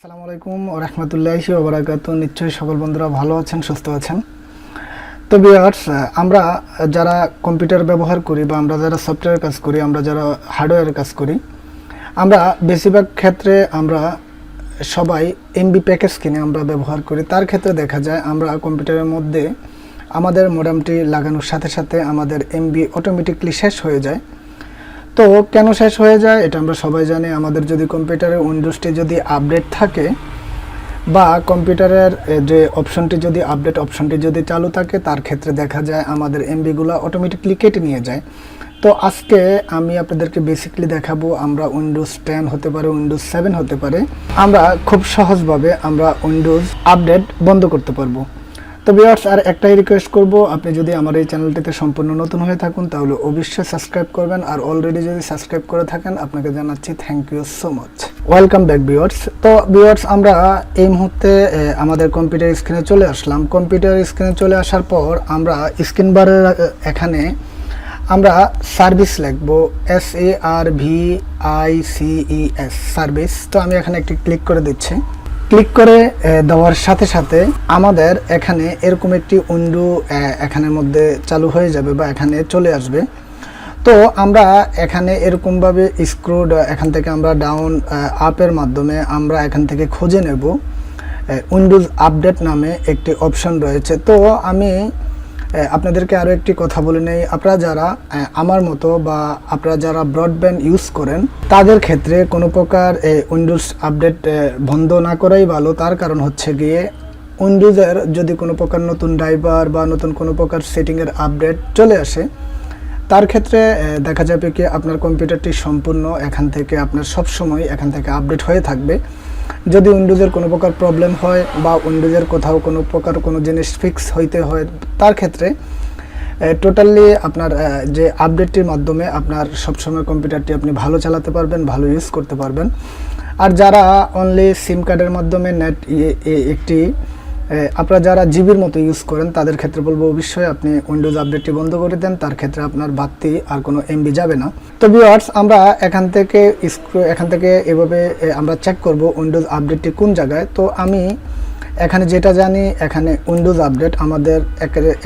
আসসালামু আলাইকুম রহমতুল্লাহি ওবরাকাত নিশ্চয়ই সকল বন্ধুরা ভালো আছেন, সুস্থ আছেন। তো বিয়ার্স আমরা যারা কম্পিউটার ব্যবহার করি বা আমরা যারা সফটওয়্যার কাজ করি, আমরা যারা হার্ডওয়্যারের কাজ করি, আমরা বেশিরভাগ ক্ষেত্রে আমরা সবাই এমবি প্যাকেজ কিনে আমরা ব্যবহার করি। তার ক্ষেত্রে দেখা যায় আমরা কম্পিউটারের মধ্যে আমাদের মোডামটি লাগানোর সাথে সাথে আমাদের এমবি অটোমেটিকলি শেষ হয়ে যায়। তো কেন শেষ হয়ে যায়? এটা আমরা সবাই জানি। আমাদের যদি কম্পিউটারের উইন্ডোজটি যদি আপডেট থাকে বা কম্পিউটারের যে অপশনটি যদি আপডেট অপশনটি যদি চালু থাকে, তার ক্ষেত্রে দেখা যায় আমাদের এমবিগুলো অটোমেটিকলি কেটে নিয়ে যায়। তো আজকে আমি আপনাদেরকে বেসিকলি দেখাবো, আমরা উইন্ডোজ টেন হতে পারে উইন্ডোজ সেভেন হতে পারে। আমরা খুব সহজভাবে আমরা উইন্ডোজ আপডেট বন্ধ করতে পারব। তো ভিউয়ার্স আর একটাই রিকোয়েস্ট করব, আপনি যদি আমার এই চ্যানেলটিতে সম্পূর্ণ নতুন হয়ে থাকুন, তাহলে অবশ্যই সাবস্ক্রাইব করবেন। আর অলরেডি যদি সাবস্ক্রাইব করে থাকেন, আপনাকে জানাচ্ছি thank you so much welcome back viewers তো ভিউয়ার্স আমরা এই মুহূর্তে আমাদের কম্পিউটার স্ক্রিনে চলে আসলাম। কম্পিউটার স্ক্রিনে চলে আসার পর, আমরা স্ক্রিন বারের এখানে আমরা সার্ভিস লিখব S A R V I C E S service তো আমি এখানে একটি ক্লিক করে দিচ্ছি। ক্লিক করে দেওয়ার সাথে সাথে আমাদের এখানে এরকম একটি উইন্ডো এখানের মধ্যে চালু হয়ে যাবে বা এখানে চলে আসবে। তো আমরা এখানে এরকমভাবে স্ক্রুড এখান থেকে আমরা ডাউন আপের মাধ্যমে আমরা এখান থেকে খুঁজে নেব। উইন্ডোজ আপডেট নামে একটি অপশন রয়েছে। তো আমি আপনাদেরকে আরও একটি কথা বলে নেই। আপনারা যারা আমার মতো বা আপনারা যারা ব্রডব্যান্ড ইউজ করেন, তাদের ক্ষেত্রে কোনো প্রকার উইন্ডোজ আপডেট বন্ধ না করাই ভালো। তার কারণ হচ্ছে গিয়ে উইন্ডোজের যদি কোনো প্রকার নতুন ড্রাইভার বা নতুন কোনো প্রকার সেটিংয়ের আপডেট চলে আসে, তার ক্ষেত্রে দেখা যাবে কি আপনার কম্পিউটারটি সম্পূর্ণ এখান থেকে আপনার সবসময় এখান থেকে আপডেট হয়ে থাকবে। যদি উইন্ডোজের কোনো প্রকার প্রবলেম হয় বা উইন্ডোজের কোথাও কোনো প্রকার কোনো জিনিস ফিক্স হইতে হয়, তার ক্ষেত্রে টোটালি আপনার যে আপডেটটির মাধ্যমে আপনার সবসময় কম্পিউটারটি আপনি ভালো চালাতে পারবেন, ভালো ইউজ করতে পারবেন। আর যারা অনলি সিম কার্ডের মাধ্যমে নেট একটি আপনারা যারা জিবির মতো ইউজ করেন, তাদের ক্ষেত্রে বলব অবশ্যই আপনি উইন্ডোজ আপডেটটি বন্ধ করে দেন, তার ক্ষেত্রে আপনার বাড়তি আর কোনো এমবি যাবে না। তো ভিওয়ার্স আমরা এখান থেকে এখান থেকে এভাবে আমরা চেক করব উইন্ডোজ আপডেটটি কোন জায়গায়। তো আমি এখানে যেটা জানি, এখানে উইন্ডোজ আপডেট আমাদের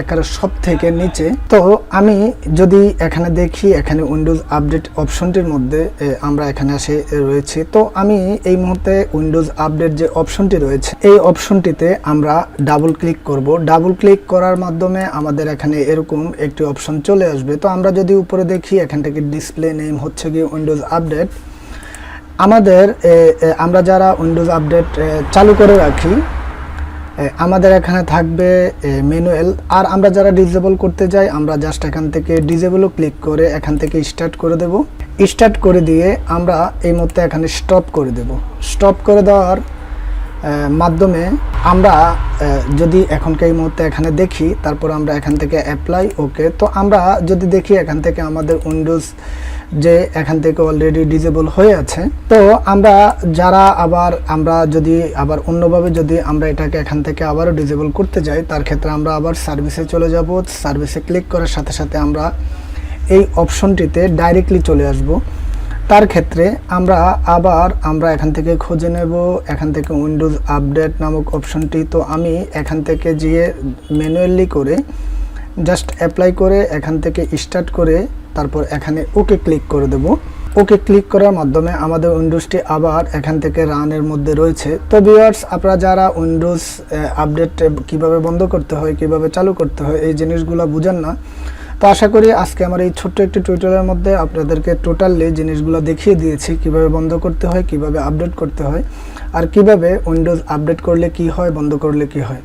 একেবারে সব থেকে নিচে। তো আমি যদি এখানে দেখি, এখানে উইন্ডোজ আপডেট অপশনটির মধ্যে আমরা এখানে আসে রয়েছি। তো আমি এই মুহূর্তে উইন্ডোজ আপডেট যে অপশনটি রয়েছে, এই অপশনটিতে আমরা ডাবল ক্লিক করব। ডাবল ক্লিক করার মাধ্যমে আমাদের এখানে এরকম একটি অপশন চলে আসবে। তো আমরা যদি উপরে দেখি, এখান থেকে ডিসপ্লে নেম হচ্ছে গিয়ে উইন্ডোজ আপডেট আমাদের আমরা যারা উইন্ডোজ আপডেট চালু করে রাখি আমাদের এখানে থাকবে ম্যানুয়াল। আর আমরা যারা ডিজেবল করতে যাই, আমরা জাস্ট এখান থেকে ডিজেবলও ক্লিক করে এখান থেকে স্টার্ট করে দেব। স্টার্ট করে দিয়ে আমরা এই মুহূর্তে এখানে স্টপ করে দেব। স্টপ করে দেওয়ার মাধ্যমে আমরা যদি এখনকার এই মুহূর্তে এখানে দেখি, তারপর আমরা এখান থেকে অ্যাপ্লাই ওকে তো আমরা যদি দেখি এখান থেকে আমাদের উইন্ডোজ যে এখান থেকে অলরেডি ডিজেবল হয়ে আছে, তো আমরা যারা আবার, আমরা যদি আবার অন্যভাবে যদি আমরা এটাকে এখান থেকে আবারও ডিজেবল করতে যাই, তার ক্ষেত্রে আমরা আবার সার্ভিসে চলে যাব। সার্ভিসে ক্লিক করার সাথে সাথে আমরা এই অপশনটিতে ডাইরেক্টলি চলে আসব। তার ক্ষেত্রে আমরা আবার, আমরা এখান থেকে খুঁজে নেব, এখান থেকে উইন্ডোজ আপডেট নামক অপশনটি তো আমি এখান থেকে গিয়ে ম্যানুয়ালি করে জাস্ট অ্যাপ্লাই করে এখান থেকে স্টার্ট করে তারপর এখানে ওকে ক্লিক করে দেব। ওকে ক্লিক করার মাধ্যমে আমাদের উইন্ডোজটি আবার এখান থেকে রানের মধ্যে রয়েছে। তো ভিউয়ার্স আপনারা যারা উইন্ডোজ আপডেট কীভাবে বন্ধ করতে হয়, কীভাবে চালু করতে হয়, এই জিনিসগুলো বুঝেন না। তো আশা করি আজকে আমার এই ছোট্ট একটি টিউটোরিয়ালের মধ্যে আপনাদেরকে টোটালি জিনিসগুলো দেখিয়ে দিয়েছি, কীভাবে বন্ধ করতে হয়, কীভাবে আপডেট করতে হয়, আর কীভাবে উইন্ডোজ আপডেট করলে কি হয়, বন্ধ করলে কি হয়।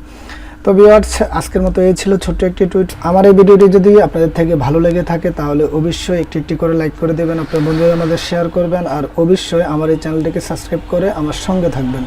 তো ভিউয়ার্স আজকের মতো এই ছিল ছোট্ট একটি টুইট আমার এই ভিডিওটি যদি আপনাদের থেকে ভালো লেগে থাকে, তাহলে অবশ্যই একটি একটি করে লাইক করে দেবেন, আপনার বন্ধুদের আমাদের শেয়ার করবেন, আর অবশ্যই আমার এই চ্যানেলটিকে সাবস্ক্রাইব করে আমার সঙ্গে থাকবেন।